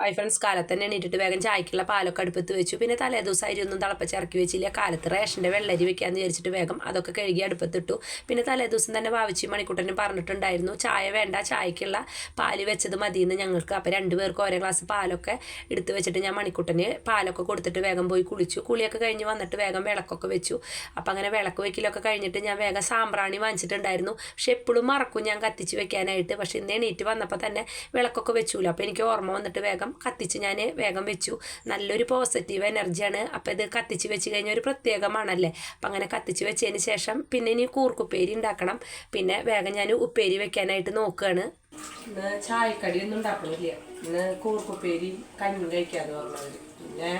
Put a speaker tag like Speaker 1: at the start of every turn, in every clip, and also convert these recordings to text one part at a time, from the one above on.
Speaker 1: Hi friends കാലത്ത് തന്നെ എണീറ്റിട്ട് വേഗം ചായക്കുള്ള പാലൊക്കെ അടുപ്പത്ത് വെച്ചു. പിന്നെ തലേ ദിവസം അരി ഒന്നും തിളപ്പിച്ച് ഇറക്കി വെച്ചില്ല. കാലത്ത് റേഷന്റെ വെള്ളരി വെക്കാമെന്ന് വിചാരിച്ചിട്ട് വേഗം അതൊക്കെ കഴുകി അടുപ്പത്തിട്ടു പിന്നെ തലേ ദിവസം തന്നെ വാവിച്ചി മണിക്കൂട്ടനും പറഞ്ഞിട്ടുണ്ടായിരുന്നു ചായ വേണ്ട ചായക്കുള്ള പാൽ വെച്ചത് മതിയെന്ന് ഞങ്ങൾക്ക്. അപ്പോൾ രണ്ട് പേർക്ക് ഓരോ ഗ്ലാസ് പാലൊക്കെ എടുത്ത് വെച്ചിട്ട് ഞാൻ മണിക്കൂട്ടന് പാലൊക്കെ കൊടുത്തിട്ട് വേഗം പോയി കുളിച്ചു. കുളിയൊക്കെ കഴിഞ്ഞ് വന്നിട്ട് വേഗം വിളക്കൊക്കെ വെച്ചു. അപ്പോൾ അങ്ങനെ വിളക്ക് വെക്കലൊക്കെ കഴിഞ്ഞിട്ട് ഞാൻ വേഗം സാമ്പ്രാണി വാങ്ങിച്ചിട്ടുണ്ടായിരുന്നു. പക്ഷെ എപ്പോഴും മറക്കും ഞാൻ കത്തിച്ച് വെക്കാനായിട്ട്. പക്ഷെ ഇന്ന് എണീറ്റ് വന്നപ്പോൾ തന്നെ വിളക്കൊക്കെ വെച്ചൂല. അപ്പോൾ എനിക്ക് ഓർമ്മ വന്നിട്ട് വേഗം കത്തിച്ച് ഞാൻ വേഗം വെച്ചു. നല്ലൊരു പോസിറ്റീവ് എനർജിയാണ് അപ്പോൾ ഇത് കത്തിച്ച് വെച്ച് കഴിഞ്ഞാൽ ഒരു പ്രത്യേക മണല്ലേ അപ്പം അങ്ങനെ കത്തിച്ച് വെച്ചതിന് ശേഷം പിന്നെ ഇനി കൂർക്കുപ്പേരി ഉണ്ടാക്കണം. പിന്നെ വേഗം ഞാൻ ഉപ്പേരി വെക്കാനായിട്ട് നോക്കുകയാണ് ഇന്ന് ചായക്കടിയൊന്നും ഉണ്ടാക്കണില്ല. ഇന്ന് കൂർക്കുപ്പേരി കഞ്ഞി കഴിക്കാന്ന് പറഞ്ഞവർ പിന്നെ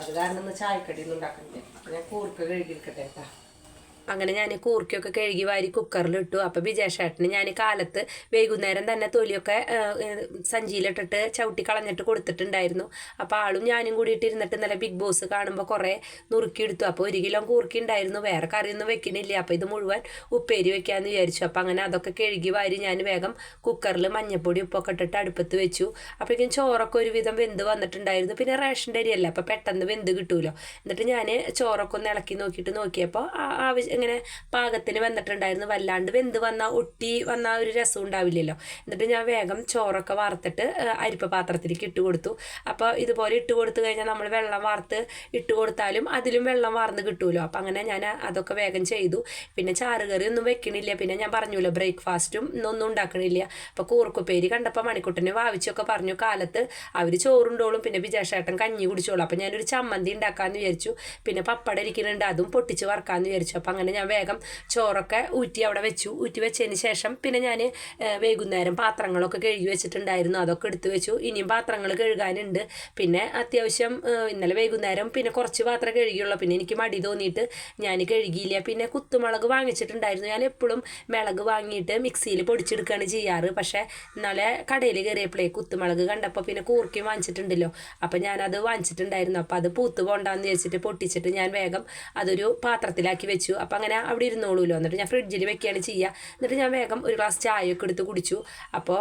Speaker 1: അത് കാരണം ഇന്ന് ചായക്കടിയൊന്നും ഉണ്ടാക്കണില്ല. ഞാൻ കൂർക്ക കഴുകിയിരിക്കട്ടെ കേട്ടാ അങ്ങനെ ഞാൻ കൂർക്കിയൊക്കെ കഴുകി വാരി കുക്കറിലിട്ടു അപ്പോൾ വിജയശേട്ടന് ഞാൻ കാലത്ത് വൈകുന്നേരം തന്നെ തൊലിയൊക്കെ സഞ്ചിയിലിട്ടിട്ട് ചവിട്ടി കളഞ്ഞിട്ട് കൊടുത്തിട്ടുണ്ടായിരുന്നു. അപ്പോൾ ആളും ഞാനും കൂടിയിട്ട് ഇരുന്നിട്ട് ഇന്നലെ ബിഗ് ബോസ് കാണുമ്പോൾ കുറേ നുറുക്കിയെടുത്തു അപ്പോൾ ഒരു കിലോ കൂർക്കി ഉണ്ടായിരുന്നു. വേറെ കറിയൊന്നും വെക്കണില്ല. അപ്പോൾ ഇത് മുഴുവൻ ഉപ്പേരി വെക്കാമെന്ന് വിചാരിച്ചു. അപ്പോൾ അങ്ങനെ അതൊക്കെ കഴുകി വാരി ഞാൻ വേഗം കുക്കറിൽ മഞ്ഞപ്പൊടി ഉപ്പൊക്കെ ഇട്ടിട്ട് അടുപ്പത്ത് വെച്ചു. അപ്പോഴേക്കും ചോറൊക്കെ ഒരുവിധം വെന്ത് വന്നിട്ടുണ്ടായിരുന്നു. പിന്നെ റേഷൻ അരിയല്ല? അപ്പോൾ പെട്ടെന്ന് വെന്ത് കിട്ടുമല്ലോ എന്നിട്ട് ഞാൻ ചോറൊക്കെ ഒന്ന് ഇളക്കി നോക്കിയിട്ട് നോക്കിയപ്പോൾ ആവശ്യം ഇങ്ങനെ പാകത്തിന് വന്നിട്ടുണ്ടായിരുന്നു. വല്ലാണ്ട് വെന്ത് വന്ന ഒട്ടി വന്ന ഒരു രസം ഉണ്ടാവില്ലല്ലോ. എന്നിട്ട് ഞാൻ വേഗം ചോറൊക്കെ വാർത്തിട്ട് അരിപ്പ പാത്രത്തിലേക്ക് ഇട്ട് കൊടുത്തു. അപ്പോൾ ഇതുപോലെ ഇട്ട് കൊടുത്തു കഴിഞ്ഞാൽ നമ്മൾ വെള്ളം വാർത്ത് ഇട്ട് കൊടുത്താലും അതിലും വെള്ളം വാർന്ന് കിട്ടുമല്ലോ അപ്പം അങ്ങനെ ഞാൻ അതൊക്കെ വേഗം ചെയ്തു. പിന്നെ ചാറുകറി ഒന്നും വെക്കണില്ല. പിന്നെ ഞാൻ പറഞ്ഞല്ലോ ബ്രേക്ക്ഫാസ്റ്റും ഇന്നൊന്നും ഉണ്ടാക്കണില്ല. അപ്പോൾ കൂർക്കുപ്പേരി കണ്ടപ്പോൾ മണിക്കുട്ടനെ വാവിച്ചൊക്കെ പറഞ്ഞു കാലത്ത് അവർ ചോറുണ്ടോളും പിന്നെ വിജയശേട്ടൻ കഞ്ഞി കുടിച്ചോളും. അപ്പം ഞാനൊരു ചമ്മന്തി ഉണ്ടാക്കാമെന്ന് വിചാരിച്ചു. പിന്നെ പപ്പടരിക്കുന്നുണ്ട് അതും പൊട്ടിച്ച് വറക്കാമെന്ന് വിചാരിച്ചു. അപ്പം അങ്ങനെ ഞാൻ വേഗം ചോറൊക്കെ ഊറ്റി അവിടെ വെച്ചു. ഊറ്റി വെച്ചതിന് ശേഷം പിന്നെ ഞാൻ വൈകുന്നേരം പാത്രങ്ങളൊക്കെ കഴുകി വെച്ചിട്ടുണ്ടായിരുന്നു. അതൊക്കെ എടുത്തു വെച്ചു. ഇനിയും പാത്രങ്ങൾ കഴുകാനുണ്ട്. പിന്നെ അത്യാവശ്യം ഇന്നലെ വൈകുന്നേരം പിന്നെ കുറച്ച് പാത്രം കഴുകിയുള്ളൂ. പിന്നെ എനിക്ക് മടി തോന്നിയിട്ട് ഞാൻ കഴുകിയില്ല. പിന്നെ കുത്തുമുളക് വാങ്ങിച്ചിട്ടുണ്ടായിരുന്നു. ഞാൻ എപ്പോഴും മിളക് വാങ്ങിയിട്ട് മിക്സിയിൽ പൊടിച്ചെടുക്കുകയാണ് ചെയ്യാറ്. പക്ഷേ ഇന്നലെ കടയിൽ കയറിയപ്പോഴേ കുത്തുമുളക് കണ്ടപ്പോൾ പിന്നെ കൂർക്കി വാങ്ങിച്ചിട്ടുണ്ടല്ലോ. അപ്പോൾ ഞാനത് വാങ്ങിച്ചിട്ടുണ്ടായിരുന്നു. അപ്പോൾ അത് പൂത്ത് പോകണ്ടെന്ന് വെച്ചിട്ട് പൊട്ടിച്ചിട്ട് ഞാൻ വേഗം അതൊരു പാത്രത്തിലാക്കി വെച്ചു. അപ്പോൾ അങ്ങനെ അവിടെ ഇരുന്നോളൂല്ലോ എന്നിട്ട് ഞാൻ ഫ്രിഡ്ജിൽ വെക്കുകയാണ് ചെയ്യുക എന്നിട്ട് ഞാൻ വേഗം ഒരു ഗ്ലാസ് ചായയൊക്കെ എടുത്ത് കുടിച്ചു. അപ്പോൾ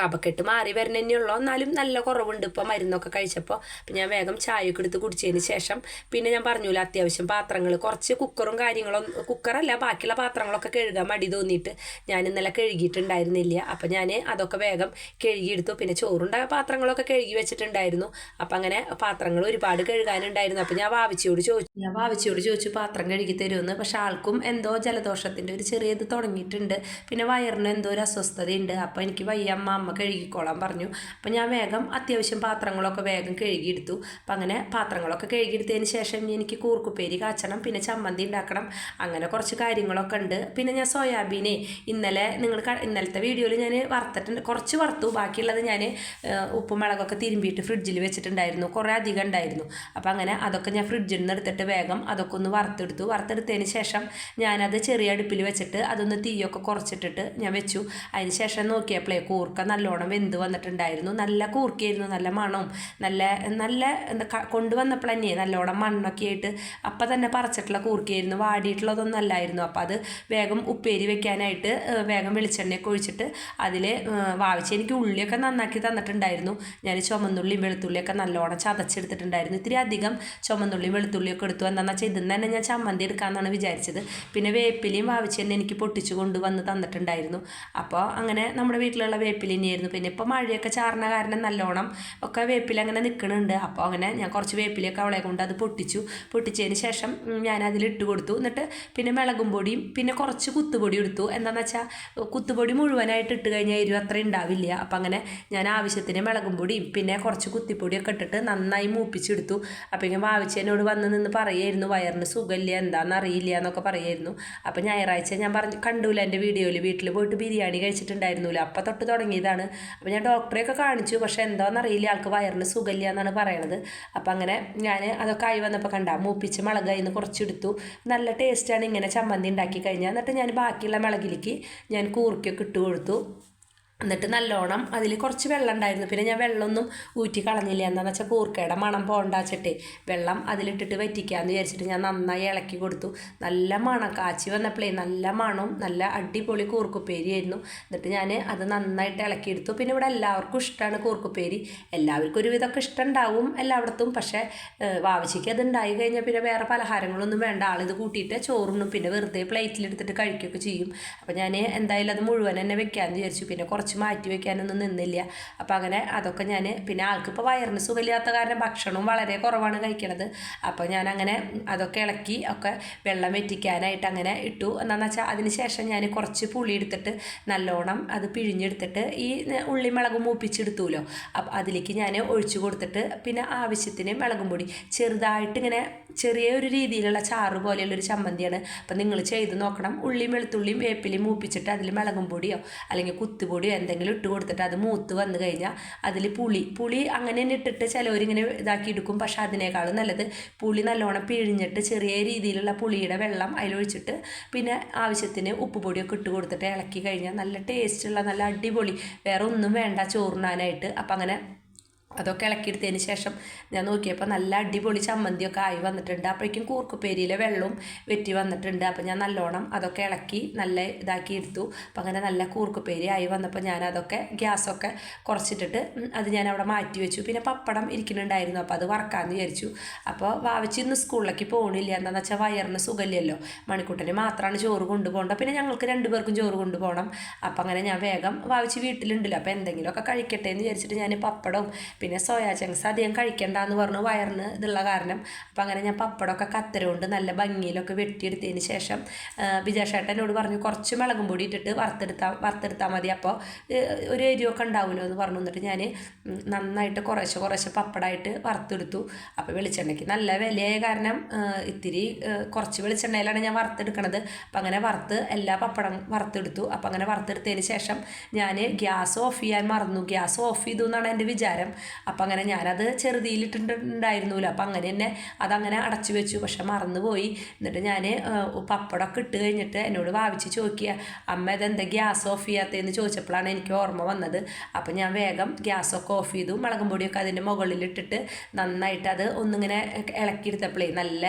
Speaker 1: കപക്കെട്ട് മാറി വരുന്നതന്നെയുള്ളൂ എന്നാലും നല്ല കുറവുണ്ട് ഇപ്പോൾ മരുന്നൊക്കെ കഴിച്ചപ്പോൾ അപ്പം ഞാൻ വേഗം ചായയൊക്കെ എടുത്ത് കുടിച്ചതിന് ശേഷം പിന്നെ ഞാൻ പറഞ്ഞില്ല അത്യാവശ്യം പാത്രങ്ങൾ കുറച്ച് കുക്കറും കാര്യങ്ങളും കുക്കറല്ല ബാക്കിയുള്ള പാത്രങ്ങളൊക്കെ കഴുകാൻ മടി തോന്നിയിട്ട് ഞാൻ ഇന്നലെ കഴുകിയിട്ടുണ്ടായിരുന്നില്ല. അപ്പം ഞാൻ അതൊക്കെ വേഗം കഴുകിയെടുത്തു. പിന്നെ ചോറുണ്ടായ പാത്രങ്ങളൊക്കെ കഴുകി വെച്ചിട്ടുണ്ടായിരുന്നു. അപ്പം അങ്ങനെ പാത്രങ്ങൾ ഒരുപാട് കഴുകാനുണ്ടായിരുന്നു. അപ്പം ഞാൻ വാവിച്ചയോട് ചോദിച്ചു ഞാൻ വാവിച്ചയോട് ചോദിച്ചു പാത്രം കഴുകി തരുമെന്ന് പക്ഷെ ആൾക്കും എന്തോ ജലദോഷത്തിന്റെ ഒരു ചെറിയത് തുടങ്ങിയിട്ടുണ്ട്. പിന്നെ വയറിന് എന്തോ ഒരു അസ്വസ്ഥതയുണ്ട്. അപ്പോൾ എനിക്ക് വയ്യമ്മ അമ്മ കഴുകിക്കോളാൻ പറഞ്ഞു. അപ്പം ഞാൻ വേഗം അത്യാവശ്യം പാത്രങ്ങളൊക്കെ വേഗം കഴുകിയെടുത്തു. അപ്പം അങ്ങനെ പാത്രങ്ങളൊക്കെ കഴുകിയെടുത്തതിന് ശേഷം എനിക്ക് കൂർക്കുപ്പേരി കാച്ചണം പിന്നെ ചമ്മന്തി ഉണ്ടാക്കണം അങ്ങനെ കുറച്ച് കാര്യങ്ങളൊക്കെ ഉണ്ട്. പിന്നെ ഞാൻ സോയാബീനെ ഇന്നലെ നിങ്ങൾ ഇന്നലത്തെ വീഡിയോയിൽ ഞാൻ വറുത്തിട്ടുണ്ട് കുറച്ച് വറുത്തു. ബാക്കിയുള്ളത് ഞാൻ ഉപ്പും മുളകൊക്കെ തിരുമ്പിയിട്ട് ഫ്രിഡ്ജിൽ വെച്ചിട്ടുണ്ടായിരുന്നു. കുറേ അധികം ഉണ്ടായിരുന്നു. അപ്പോൾ അങ്ങനെ അതൊക്കെ ഞാൻ ഫ്രിഡ്ജിൽ നിന്ന് എടുത്തിട്ട് വേഗം അതൊക്കെ ഒന്ന് വറുത്തെടുത്തു. വറുത്തെടുത്തതിന് ശേഷം ഞാനത് ചെറിയ അടുപ്പിൽ വെച്ചിട്ട് അതൊന്ന് തീയൊക്കെ കുറച്ചിട്ടിട്ട് ഞാൻ വെച്ചു. അതിന് ശേഷം നോക്കിയപ്പോഴേ കൂർക്ക നല്ലോണം വെന്ത് വന്നിട്ടുണ്ടായിരുന്നു. നല്ല കൂർക്കിയായിരുന്നു നല്ല മണവും നല്ല നല്ല എന്താ കൊണ്ടുവന്നപ്പോൾ തന്നെ നല്ലോണം മണ്ണൊക്കെ ആയിട്ട് അപ്പം തന്നെ പറിച്ചിട്ടുള്ള കൂർക്കിയായിരുന്നു. വാടിയിട്ടുള്ളതൊന്നും അല്ലായിരുന്നു. അപ്പോൾ അത് വേഗം ഉപ്പേരി വെക്കാനായിട്ട് വേഗം വെളിച്ചെണ്ണയൊക്കെ ഒഴിച്ചിട്ട് അതിൽ വാവിച്ച് എനിക്ക് ഉള്ളിയൊക്കെ നന്നാക്കി തന്നിട്ടുണ്ടായിരുന്നു. ഞാൻ ചുമന്നുള്ളിയും വെളുത്തുള്ളിയൊക്കെ നല്ലോണം ചതച്ചെടുത്തിട്ടുണ്ടായിരുന്നു. ഇത്തിരി അധികം ചുമന്നുള്ളിയും വെളുത്തുള്ളിയൊക്കെ എടുത്തു എന്താണെന്ന് വെച്ചാൽ ഇതിൽ തന്നെ ഞാൻ ചമ്മന്തി എടുക്കാമെന്നാണ് വിചാരിച്ചത്. പിന്നെ വേപ്പിലയും വാവിച്ച് തന്നെ എനിക്ക് പൊട്ടിച്ചു കൊണ്ടുവന്ന് തന്നിട്ടുണ്ടായിരുന്നു. അപ്പോൾ അങ്ങനെ നമ്മുടെ വീട്ടിലുള്ള വേപ്പില തന്നെയായിരുന്നു പിന്നെ ഇപ്പോൾ മഴയൊക്കെ ചാർന്ന കാരണം നല്ലോണം ഒക്കെ വേപ്പില അങ്ങനെ നിൽക്കുന്നുണ്ട് അപ്പോൾ അങ്ങനെ ഞാൻ കുറച്ച് വേപ്പിലൊക്കെ അവളെ കൊണ്ട് അത് പൊട്ടിച്ചു. പൊട്ടിച്ചതിന് ശേഷം ഞാൻ അതിൽ ഇട്ട് കൊടുത്തു. എന്നിട്ട് പിന്നെ മിളകും പൊടിയും പിന്നെ കുറച്ച് കുത്തുപൊടി എടുത്തു. എന്താണെന്ന് വെച്ചാൽ കുത്തുപൊടി മുഴുവനായിട്ട് ഇട്ട് കഴിഞ്ഞാൽ എരിവ് അത്ര ഉണ്ടാവില്ല. അപ്പം അങ്ങനെ ഞാൻ ആവശ്യത്തിന് മിളകും പൊടിയും പിന്നെ കുറച്ച് കുത്തിപ്പൊടിയൊക്കെ ഇട്ടിട്ട് നന്നായി മൂപ്പിച്ചെടുത്തു. അപ്പം ഇങ്ങനെ വാവിച്ചതിനോട് വന്ന് നിന്ന് പറയായിരുന്നു വയറിന് സുഖമില്ല എന്താണെന്ന് അറിയില്ല എന്നൊക്കെ പറയായിരുന്നു. അപ്പം ഞായറാഴ്ച ഞാൻ പറഞ്ഞു കണ്ടൂല എന്റെ വീഡിയോയിൽ വീട്ടിൽ പോയിട്ട് ബിരിയാണി കഴിച്ചിട്ടുണ്ടായിരുന്നില്ല അപ്പം തൊട്ട് തുടങ്ങിയതാണ് അപ്പോൾ ഞാൻ ഡോക്ടറെയൊക്കെ കാണിച്ചു. പക്ഷേ എന്താണെന്നറിയില്ല ആൾക്ക് വയറിന് സുഖമില്ല എന്നാണ് പറയണത്. അപ്പോൾ അങ്ങനെ ഞാൻ അതൊക്കെ ആയി വന്നപ്പോൾ കണ്ട മൂപ്പിച്ച് മുളക് അതിൽ നിന്ന് കുറച്ചെടുത്തു. നല്ല ടേസ്റ്റാണ് ഇങ്ങനെ ചമ്മന്തി ഉണ്ടാക്കി കഴിഞ്ഞാൽ എന്നിട്ട് ഞാൻ ബാക്കിയുള്ള മുളകിലേക്ക് ഞാൻ കൂർക്കൊക്കെ ഇട്ട് കൊടുത്തു. എന്നിട്ട് നല്ലോണം അതിൽ കുറച്ച് വെള്ളം ഉണ്ടായിരുന്നു. പിന്നെ ഞാൻ വെള്ളമൊന്നും ഊറ്റി കളഞ്ഞില്ല. എന്താണെന്ന് വെച്ചാൽ കൂർക്കയുടെ മണം പോകണ്ടാച്ചിട്ട് വെള്ളം അതിലിട്ടിട്ട് വറ്റിക്കാമെന്ന് വിചാരിച്ചിട്ട് ഞാൻ നന്നായി ഇളക്കി കൊടുത്തു. നല്ല മണം കാച്ചി വന്നപ്പോഴേ നല്ല മണവും നല്ല അടിപൊളി കൂർക്കുപ്പേരിയായിരുന്നു. എന്നിട്ട് ഞാൻ അത് നന്നായിട്ട് ഇളക്കിയെടുത്തു പിന്നെ ഇവിടെ എല്ലാവർക്കും ഇഷ്ടമാണ് കൂർക്കുപ്പേരി. എല്ലാവർക്കും ഒരുവിധമൊക്കെ ഇഷ്ടമുണ്ടാവും എല്ലായിടത്തും. പക്ഷേ വാവച്ചിക്ക് അത് ഉണ്ടായി കഴിഞ്ഞാൽ പിന്നെ വേറെ പലഹാരങ്ങളൊന്നും വേണ്ട. ആളിത് കൂട്ടിയിട്ട് ചോറുണ്ണും. പിന്നെ വെറുതെ പ്ലേറ്റിലെടുത്തിട്ട് കഴിക്കുകയൊക്കെ ചെയ്യും. അപ്പോൾ ഞാൻ എന്തായാലും അത് മുഴുവൻ തന്നെ വെക്കാമെന്ന് വിചാരിച്ചു. പിന്നെ കുറച്ച് കുറച്ച് മാറ്റി വയ്ക്കാനൊന്നും നിന്നില്ല. അപ്പം അങ്ങനെ അതൊക്കെ ഞാൻ പിന്നെ ആൾക്കിപ്പോൾ വയറിന് സുഖമില്ലാത്ത കാരണം ഭക്ഷണവും വളരെ കുറവാണ് കഴിക്കണത്. അപ്പോൾ ഞാൻ അങ്ങനെ അതൊക്കെ ഇളക്കി ഒക്കെ വെള്ളം വെറ്റിക്കാനായിട്ട് അങ്ങനെ ഇട്ടു. എന്താണെന്ന് വെച്ചാൽ അതിന് ശേഷം ഞാൻ കുറച്ച് പുളി എടുത്തിട്ട് നല്ലോണം അത് പിഴിഞ്ഞെടുത്തിട്ട് ഈ ഉള്ളി മുളകും മൂപ്പിച്ചെടുത്തുമല്ലോ അപ്പം അതിലേക്ക് ഞാൻ ഒഴിച്ചു കൊടുത്തിട്ട് പിന്നെ ആവശ്യത്തിന് മുളകും പൊടി. ചെറുതായിട്ട് ഇങ്ങനെ ചെറിയൊരു രീതിയിലുള്ള ചാറ് പോലെയുള്ളൊരു ചമ്മന്തിയാണ്. അപ്പം നിങ്ങൾ ചെയ്ത് നോക്കണം. ഉള്ളിയും വെളുത്തുള്ളിയും വേപ്പിലയും മൂപ്പിച്ചിട്ട് അതിൽ മുളകും പൊടിയോ അല്ലെങ്കിൽ കുത്തുപൊടിയോ എന്തെങ്കിലും ഇട്ട് കൊടുത്തിട്ട് അത് മൂത്ത് വന്നു കഴിഞ്ഞാൽ അതിൽ പുളി പുളി അങ്ങനെ തന്നെ ഇട്ടിട്ട് ചിലവരിങ്ങനെ ഇതാക്കി എടുക്കും. പക്ഷേ അതിനേക്കാളും നല്ലത് പുളി നല്ലോണം പിഴിഞ്ഞിട്ട് ചെറിയ രീതിയിലുള്ള പുളിയുടെ വെള്ളം അതിലൊഴിച്ചിട്ട് പിന്നെ ആവശ്യത്തിന് ഉപ്പ് പൊടിയൊക്കെ ഇട്ട് കൊടുത്തിട്ട് ഇളക്കി കഴിഞ്ഞാൽ നല്ല ടേസ്റ്റുള്ള നല്ല അടിപൊളി. വേറെ ഒന്നും വേണ്ട ചോറുണ്ണാനായിട്ട്. അപ്പം അങ്ങനെ അതൊക്കെ ഇളക്കിയെടുത്തതിന് ശേഷം ഞാൻ നോക്കിയപ്പോൾ നല്ല അടിപൊളി ചമ്മന്തിയൊക്കെ ആയി വന്നിട്ടുണ്ട്. അപ്പോഴേക്കും കൂർക്കുപ്പേരിയിലെ വെള്ളവും വെറ്റി വന്നിട്ടുണ്ട്. അപ്പോൾ ഞാൻ നല്ലോണം അതൊക്കെ ഇളക്കി നല്ല ഇതാക്കി എടുത്തു. അപ്പോൾ അങ്ങനെ നല്ല കൂർക്കുപ്പേരി ആയി വന്നപ്പോൾ ഞാൻ അതൊക്കെ ഗ്യാസൊക്കെ കുറച്ചിട്ടിട്ട് അത് ഞാൻ അവിടെ മാറ്റി വെച്ചു. പിന്നെ പപ്പടം ഇരിക്കുന്നുണ്ടായിരുന്നു. അപ്പോൾ അത് വറക്കാമെന്ന് വിചാരിച്ചു. അപ്പോൾ വാവച്ചി ഇന്ന് സ്കൂളിലേക്ക് പോകണില്ല എന്താണെന്ന് വെച്ചാൽ വയറിന് സുഖമില്ലല്ലോ. മണിക്കൂട്ടന് മാത്രമാണ് ചോറ് കൊണ്ടുപോകേണ്ടത്. പിന്നെ ഞങ്ങൾക്ക് രണ്ടുപേർക്കും ചോറ് കൊണ്ടുപോകണം. അപ്പോൾ അങ്ങനെ ഞാൻ വേഗം വാവച്ചി വീട്ടിലുണ്ടല്ലോ. അപ്പോൾ എന്തെങ്കിലുമൊക്കെ കഴിക്കട്ടെ എന്ന് വിചാരിച്ചിട്ട് ഞാൻ പപ്പടവും പിന്നെ സോയാ ചങ്ക്സ് അധികം കഴിക്കണ്ട എന്ന് പറഞ്ഞു വയറിന് ഇതുള്ള കാരണം. അപ്പം അങ്ങനെ ഞാൻ പപ്പടമൊക്കെ കത്തരുകൊണ്ട് നല്ല ഭംഗിയിലൊക്കെ വെട്ടിയെടുത്തതിന് ശേഷം ബിജാഷേട്ടനോട് പറഞ്ഞു കുറച്ച് മുളകും പൊടി ഇട്ടിട്ട് വറുത്തെടുത്താൽ വറുത്തെടുത്താൽ മതി. അപ്പോൾ ഒരു എരിവൊക്കെ ഉണ്ടാവുമല്ലോ എന്ന് പറഞ്ഞു. എന്നിട്ട് ഞാൻ നന്നായിട്ട് കുറേശ്ശെ കുറേശ്ശെ പപ്പടമായിട്ട് വറുത്തെടുത്തു. അപ്പോൾ വെളിച്ചെണ്ണയ്ക്ക് നല്ല വിലയായ കാരണം ഇത്തിരി കുറച്ച് വെളിച്ചെണ്ണയിലാണ് ഞാൻ വറുത്തെടുക്കണത്. അപ്പം അങ്ങനെ വറുത്ത് എല്ലാ പപ്പടം വറുത്തെടുത്തു. അപ്പം അങ്ങനെ വറുത്തെടുത്തതിന് ശേഷം ഞാൻ ഗ്യാസ് ഓഫ് ചെയ്യാൻ മറന്നു. ഗ്യാസ് ഓഫ് ചെയ്തു എന്നാണ് എന്റെ വിചാരം. അപ്പം അങ്ങനെ ഞാനത് ചെറുതിയിലിട്ടുണ്ടായിരുന്നില്ല അപ്പം അങ്ങനെ തന്നെ അതങ്ങനെ അടച്ചു വെച്ചു. പക്ഷെ മറന്നുപോയി. എന്നിട്ട് ഞാൻ പപ്പടമൊക്കെ ഇട്ട് കഴിഞ്ഞിട്ട് എന്നോട് വാവിച്ച് ചോദിക്കുക അമ്മ ഇതെന്താ ഗ്യാസ് ഓഫ് ചെയ്യാത്തതെന്ന് ചോദിച്ചപ്പോഴാണ് എനിക്ക് ഓർമ്മ വന്നത്. അപ്പം ഞാൻ വേഗം ഗ്യാസൊക്കെ ഓഫ് ചെയ്തു. മുളകും പൊടിയൊക്കെ അതിന്റെ മുകളിലിട്ടിട്ട് നന്നായിട്ട് അത് ഒന്നിങ്ങനെ ഇളക്കിയെടുത്തപ്പോഴേ നല്ല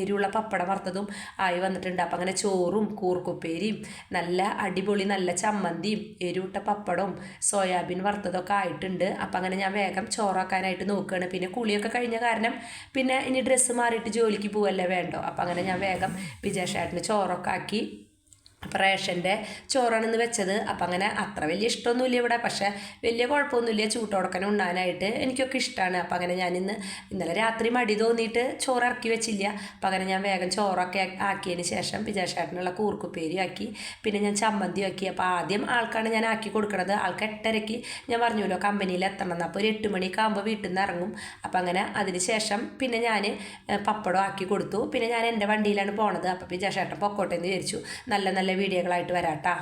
Speaker 1: എരിവുള്ള പപ്പടം വറുത്തതും ആയി വന്നിട്ടുണ്ട്. അപ്പം അങ്ങനെ ചോറും കൂർക്കുപ്പേരിയും നല്ല അടിപൊളി നല്ല ചമ്മന്തിയും എരിവിട്ട പപ്പടവും സോയാബീൻ വറുത്തതൊക്കെ ആയിട്ടുണ്ട്. അപ്പം അങ്ങനെ ഞാൻ വേഗം ചോറാക്കാനായിട്ട് നോക്കുകയാണ് പിന്നെ കുളിയൊക്കെ കഴിഞ്ഞ കാരണം പിന്നെ ഇനി ഡ്രസ്സ് മാറിയിട്ട് ജോലിക്ക് പോവല്ലേ വേണ്ടോ? അപ്പം അങ്ങനെ ഞാൻ വേഗം വിജയ ചേട്ടന് ചോറൊക്കെ ആക്കി അപ്പം റേഷന്റെ ചോറാണെന്ന് വെച്ചത്. അപ്പം അങ്ങനെ അത്ര വലിയ ഇഷ്ടമൊന്നുമില്ല ഇവിടെ. പക്ഷേ വലിയ കുഴപ്പമൊന്നുമില്ല. ചൂട്ടോടക്കനെ ഉണ്ണാനായിട്ട് എനിക്കൊക്കെ ഇഷ്ടമാണ് അപ്പം അങ്ങനെ ഞാൻ ഇന്ന് ഇന്നലെ രാത്രി മടി തോന്നിയിട്ട് ചോറ് ഇറക്കി വെച്ചില്ല. അപ്പം അങ്ങനെ ഞാൻ വേഗം ചോറൊക്കെ ആക്കിയതിന് ശേഷം പിജാഷേട്ടനുള്ള കൂർക്കുപ്പേരി ആക്കി. പിന്നെ ഞാൻ ചമ്മന്തി ആക്കി. അപ്പോൾ ആദ്യം ആൾക്കാണ് ഞാൻ ആക്കി കൊടുക്കുന്നത് ആൾക്ക് എട്ടരയ്ക്ക് ഞാൻ പറഞ്ഞല്ലോ കമ്പനിയിൽ എത്തണം എന്ന്. അപ്പോൾ ഒരു എട്ട് മണിയൊക്കെ ആകുമ്പോൾ വീട്ടിൽ നിന്ന് ഇറങ്ങും അപ്പം അങ്ങനെ അതിന് ശേഷം പിന്നെ ഞാൻ പപ്പടം ആക്കി കൊടുത്തു. പിന്നെ ഞാൻ എന്റെ വണ്ടിയിലാണ് പോണത്. അപ്പോൾ പിജാഷേട്ടൻ പൊക്കോട്ടെ എന്ന് വിചാരിച്ചു. നല്ല നല്ല വീഡിയോകളായിട്ട് വരാം കേട്ടോ